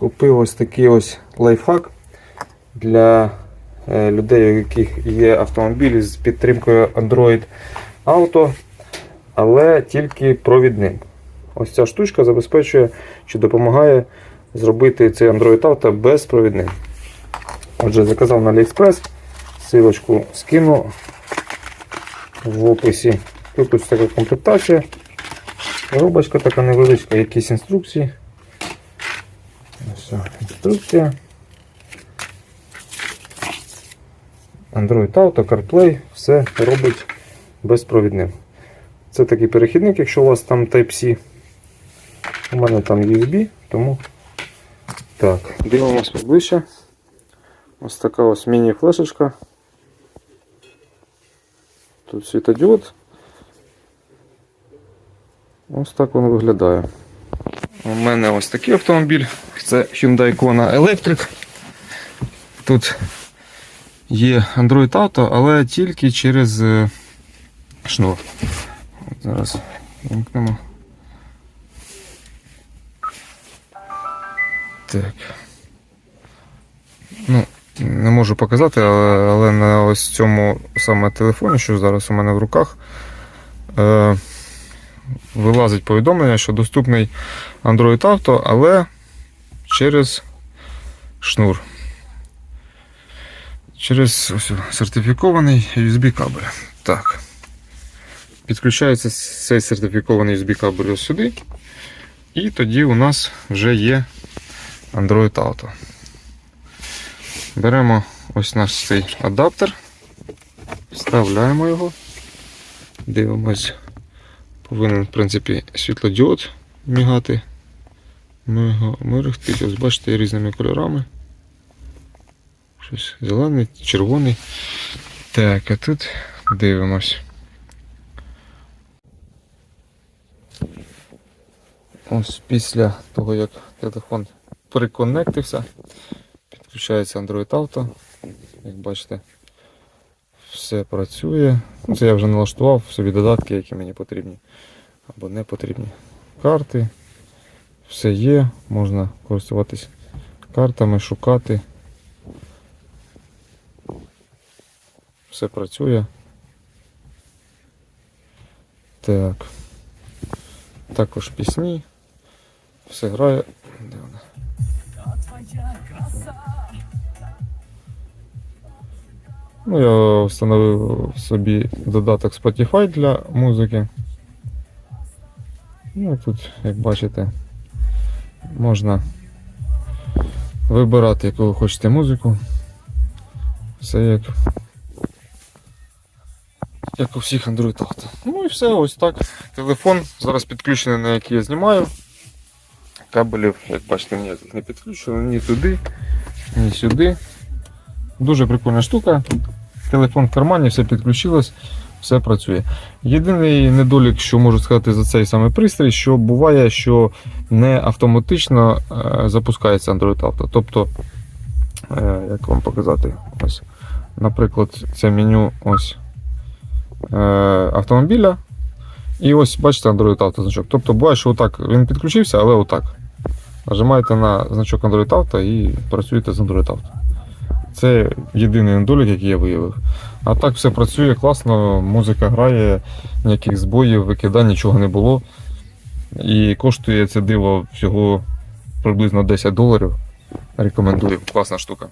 Купив ось такий ось лайфхак для е, людей, у яких є автомобіль з підтримкою Android Auto, але тільки провідним. Ось ця штучка забезпечує чи допомагає зробити цей Android Auto безпровідним. Отже, заказав на AliExpress, силочку скину в описі. Тут ось така комплектація. Коробочка така невеличка, якісь інструкції. Ось інструкція. Android Auto, CarPlay, все робить безпровідним. Це такий перехідник, якщо у вас там Type-C. У мене там USB, тому так, дивимось поближче. Ось така ось міні-флешечка. Тут світодіод. Ось так воно виглядає. У мене ось такий автомобіль. Це Hyundai Kona Electric. Тут є Android Auto, але тільки через е, шнур. От зараз вимкнемо. Так. Ну, не можу показати, але, але на ось цьому саме телефоні, що зараз у мене в руках, е, вилазить повідомлення, що доступний Android Auto, але через шнур. Через ось, сертифікований USB кабель. Так. Підключається цей сертифікований USB кабель ось сюди. І тоді у нас вже є Android Auto. Беремо ось наш цей адаптер, вставляємо його, дивимось, повинен, в принципі, світлодіод мігати. Ми мерехтить, ось бачите, різними кольорами. Щось зелений, червоний. Так, а тут дивимось. Ось після того, як телефон приконектився, підключається Android Auto. Як бачите, все працює. Ну, Це я вже налаштував собі додатки, які мені потрібні або не потрібні. Карти. Все є, можна користуватись картами, шукати. Все працює. Так. Також пісні. Все грає. Де вона? Ну, я встановив собі додаток Spotify для музики. Ну, тут, як бачите, можна вибирати, яку ви хочете музику. Все як, як у всіх Android. Ну і все, ось так. Телефон зараз підключений, на який я знімаю. Кабелів, як бачите, ніяких не підключено, ні туди, ні сюди. Дуже прикольна штука. Телефон в кармані, все підключилось, все працює. Єдиний недолік, що можу сказати за цей самий пристрій, що буває, що не автоматично е, запускається Android Auto. Тобто, е, як вам показати, ось, наприклад, це меню ось, е, автомобіля. І ось бачите Android Auto значок. Тобто буває, що отак він підключився, але отак. Нажимаєте на значок Android Auto і працюєте з Android Auto. Це єдиний недолік, який я виявив. А так все працює класно, музика грає, ніяких збоїв, викидань, нічого не було. І коштує це диво всього приблизно 10 доларів. Рекомендую, класна штука.